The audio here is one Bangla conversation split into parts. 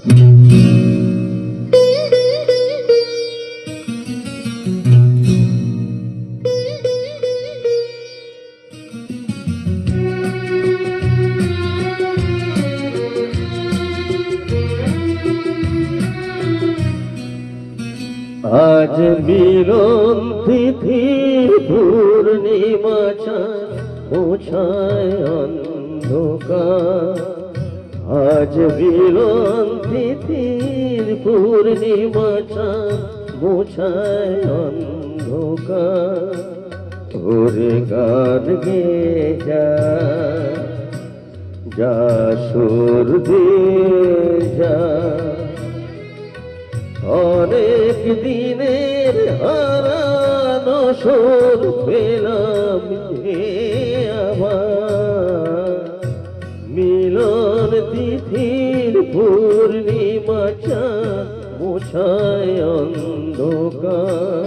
আজ মিলন তিথি পূর্ণিমা মোছায় অন্ধকার। আজ মিলন তিথির পূর্ণিমা চাঁদ মোছায় গান গে যা যা সুর যা। অনেক দিনের হারানো সুর পেলাম মোছায় অন্ধকার।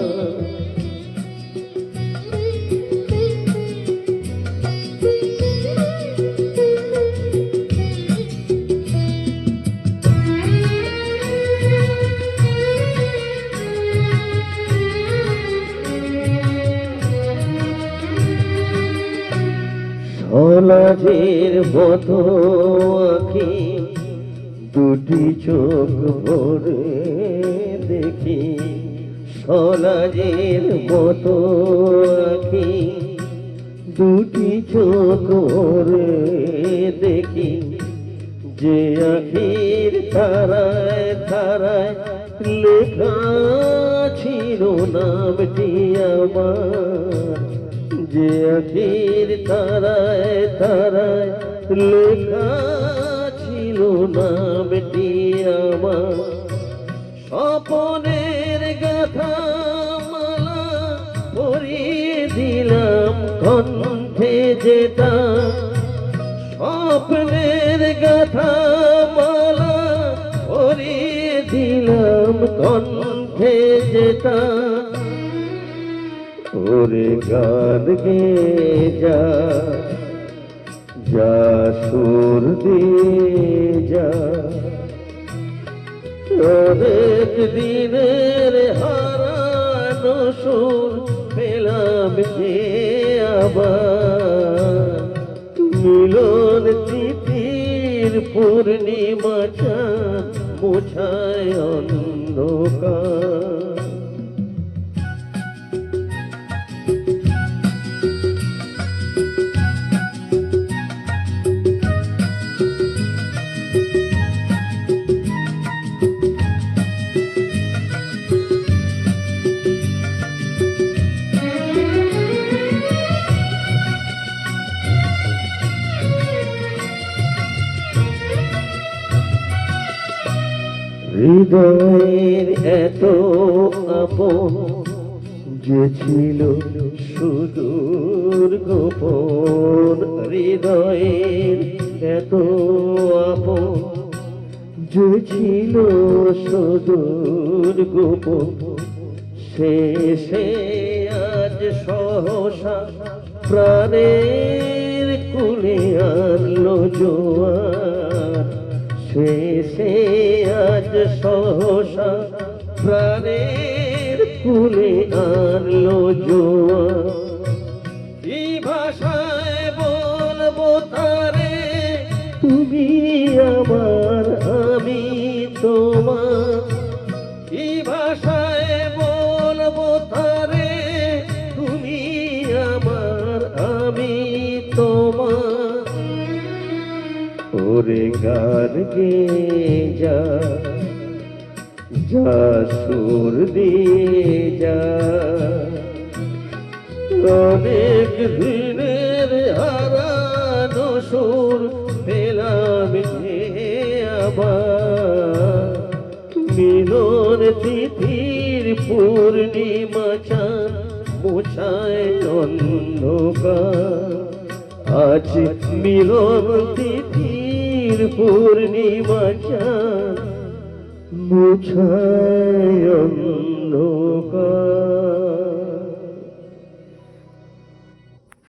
সমাজের দুটি চোখ ভরে দেখি সমাজের মতো আঁখি দুটি চোখ ভরে দেখি যে আখির ধারায় তারায় লেখা ছিল নামটি আমার। যে আখির ধারায় ধারায় লেখা কণ্ঠে যেটা স্বপ্নের গাথা মালা পরিয়ে দিলাম কণ্ঠে যেটা ওরে গান গে যা যা সুর দিয়ে যা। অনেক দিনের হারানো সুর পেলাম যে আবার মিলন তিথির পূর্ণিমা চাঁদ মোছায় অন্ধকার। হৃদয়ের এত আপন যে ছিল সুদূর গোপন, হৃদয়ের এত আপন যে ছিল সুদূর গোপন শেষে আজ সহসা প্রাণের কুলে আনলো শেষে আজ সহসা প্রাণের কুলে আনলো জোয়ার কি ভাষায় বলব তারে? তুমি আমার, আমি তোমার। কি ভাষায় বলব তারে? তুমি আমার, আমি তোমার। ওরে গান গে যা যা সুর দিয়ে যা। অনেক দিনের হারানো সুর পেলাম আবার মিলন তিথির পূর্ণিমা চাঁদ মোছায় অন্ধকার। আজ মিলন তিথির পূর্ণিমা মুছায় অন্ধকার।